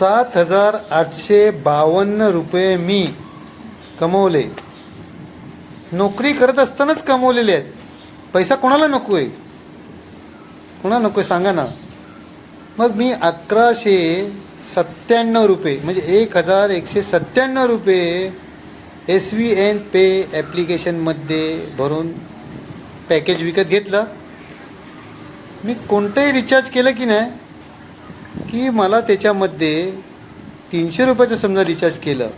सात हजार आठशे बावन्न रुपये मी कमवले. नोकरी करत असतानाच कमवलेले आहेत. पैसा कोणाला नको आहे कोणाला नको आहे सांगा ना. मग मी अकराशे सत्त्याण्णव रुपये म्हणजे एक हजार एकशे सत्त्याण्णव रुपये एस व्ही एन पे ॲप्लिकेशनमध्ये भरून पॅकेज विकत घेतलं. मी कोणतंही रिचार्ज केलं की नाही की मला त्याच्यामध्ये तीनशे रुपयाचं समजा रिचार्ज केलं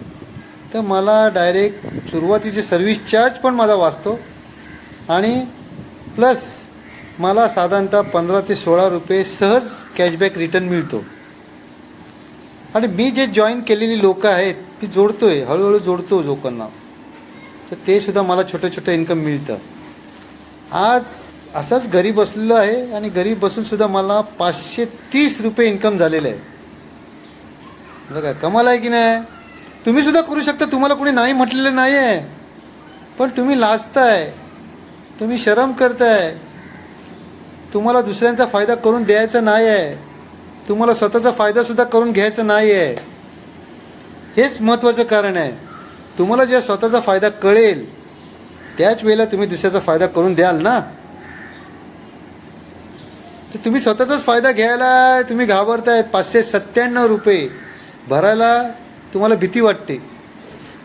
तर मला डायरेक्ट सुरुवातीचे सर्व्हिस चार्ज पण माझा वाचतो. आणि प्लस मला साधारणतः पंधरा ते सोळा रुपये सहज कॅशबॅक रिटर्न मिळतो. आणि मी जे जॉईन केलेली लोकं आहेत ती जोडतो आहे हळूहळू जोडतो लोकांना. तर ते सुद्धा मला छोटं छोटं इन्कम मिळतं. आज असंच घरी बसलेलो आहे आणि घरी बसून सुद्धा मला पाचशे तीस रुपये इन्कम झालेलं आहे. बघा कमाल आहे की नाही? तुम्ही सुद्धा करू शकता तुम्हाला कोणी नाही म्हटलेलं नाही आहे पण तुम्ही लाजताय तुम्ही शरम करताय. तुम्हाला दुसऱ्यांचा फायदा करून द्यायचा नाही आहे तुम्हाला स्वतःचा फायदासुद्धा करून घ्यायचा नाही आहे हेच महत्त्वाचं कारण आहे. तुम्हाला जेव्हा स्वतःचा फायदा कळेल त्याच वेळेला तुम्ही दुसऱ्याचा फायदा करून द्याल ना? तर तुम्ही स्वतःचाच फायदा घ्यायला तुम्ही घाबरताय पाचशे सत्त्याण्णव रुपये भरायला तुम्हाला भीती वाटते.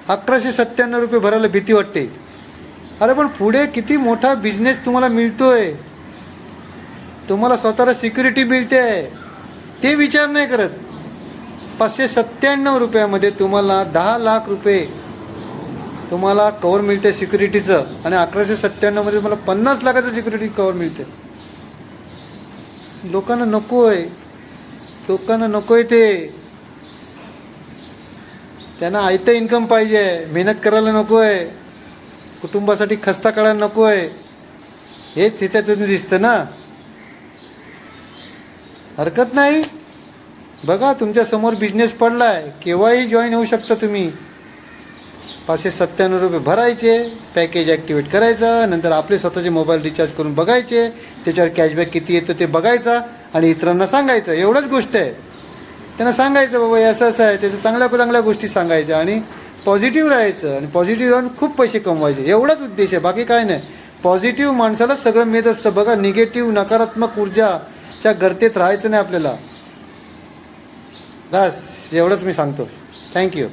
अकराशे सत्त्याण्णव रुपये भरायला भीती वाटते. अरे पण पुढे किती मोठा बिझनेस तुम्हाला मिळतोय. तुम्हाला स्वतःला सिक्युरिटी मिळते. आहे ते विचार नाही करत. पाचशे सत्त्याण्णव रुपयामध्ये तुम्हाला दहा लाख रुपये तुम्हाला कवर मिळते सिक्युरिटीचं आणि अकराशे सत्त्याण्णवमध्ये तुम्हाला पन्नास लाखाचं सिक्युरिटी कवर मिळते लोकांना नको आहे लोकांना नको आहे ते. त्यांना आयतं इन्कम पाहिजे. मेहनत करायला नको आहे कुटुंबासाठी खस्ता काढायला नको आहे हेच त्याच्यातून दिसतं ना. हरकत नाही. बघा तुमच्यासमोर बिझनेस पडलाय. केव्हाही जॉईन होऊ शकता तुम्ही. पाचशे सत्त्याण्णव रुपये भरायचे पॅकेज ॲक्टिवेट करायचं नंतर आपले स्वतःचे मोबाईल रिचार्ज करून बघायचे त्याच्यावर कॅशबॅक किती येतं ते बघायचा आणि इतरांना सांगायचं. एवढंच गोष्ट आहे. त्यांना सांगायचं बाबा हे असं असं आहे. त्याचं चांगल्या चांगल्या गोष्टी सांगायच्या आणि पॉझिटिव्ह राहायचं. आणि पॉझिटिव्ह राहून खूप पैसे कमवायचे. एवढाच उद्देश आहे. बाकी काय नाही. पॉझिटिव्ह माणसालाच सगळं मिळत असतं. बघा निगेटिव्ह नकारात्मक ऊर्जाच्या गर्तेत राहायचं नाही आपल्याला. बस एवढंच मी सांगतो. थँक्यू